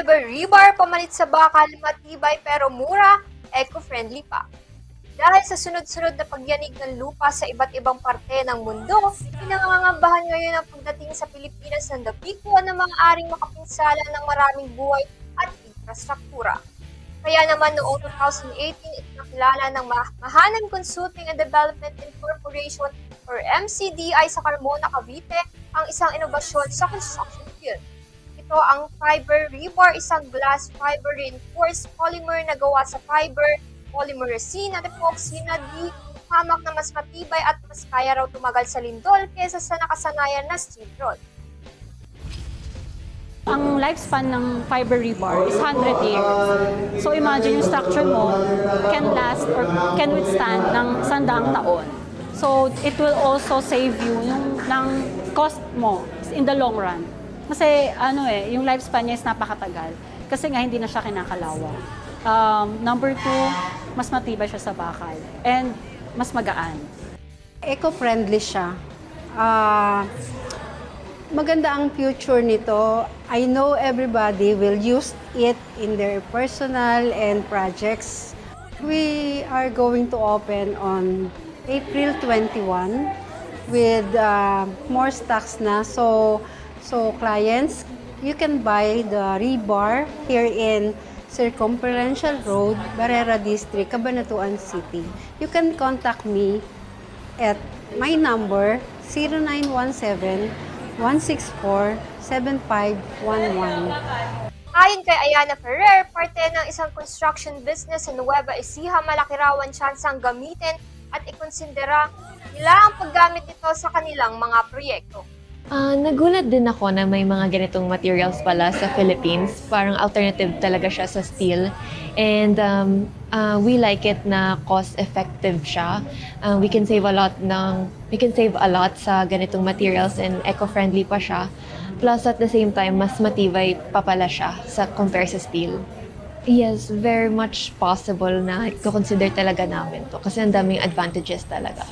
fiber rebar pamalit sa bakal, matibay pero mura, eco-friendly pa. Dahil sa sunod-sunod na pagyanig ng lupa sa iba't ibang parte ng mundo, pinangangambahan ngayon ang pagdating sa Pilipinas ng dapikuan na maaaring makapinsala ng maraming buhay at infrastruktura. Kaya naman noong 2018, itinakilala ng Ma- Mahanan Consulting and Development Incorporation or MCDI sa Carmona, Cavite ang isang inobasyon sa construction. Ito ang fiber rebar, isang glass fiber reinforced polymer na gawa sa fiber, polymer resin at epoxy na di hamak na mas matibay at mas kaya raw tumagal sa lindol kaysa sa nakasanayan na steel rod. Ang lifespan ng fiber rebar is 100 years. So imagine yung structure mo can last or can withstand ng sandaang taon. So it will also save you yung ng cost mo in the long run. Kasi ano eh, yung lifespan niya is napakatagal. Kasi nga hindi na siya kinakalawang. Um, number two, mas matibay siya sa bakal. And mas magaan. Eco-friendly siya. Ah, maganda ang future nito. I know everybody will use it in their personal and projects. We are going to open on April 21 with uh, more stocks na. So, so clients, you can buy the rebar here in Circumferential Road, Barrera District, Cabanatuan City. You can contact me at my number 0917-164-7511. Ayon kay Ayana Ferrer, parte ng isang construction business sa Nueva Ecija, malaki raw ang tsansang gamitin at ikonsindera nila ang paggamit nito sa kanilang mga proyekto. Ah, nagulat din ako na may mga ganitong materials pala sa Philippines. Parang alternative talaga siya sa steel. And um, ah, we like it na cost-effective siya. Ah, we can save a lot ng we can save a lot sa ganitong materials and eco-friendly pa siya. Plus at the same time, mas matibay pa pala siya sa compare sa steel. Yes, very much possible na i-consider talaga namin to kasi ang daming advantages talaga.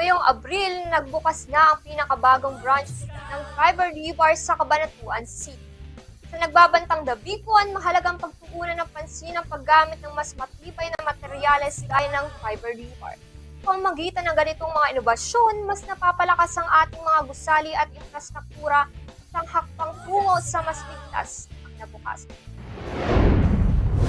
Ngayong Abril, nagbukas na ang pinakabagong branch ng Fiber Rebar sa Cabanatuan City. Sa nagbabantang Dabikuan, mahalagang pagtuunan ng pansin ang paggamit ng mas matibay na materyales gaya ng fiber rebar. Kung magitan ng ganitong mga inobasyon, mas napapalakas ang ating mga gusali at infrastruktura sa hakbang tungo sa mas ligtas na bukas.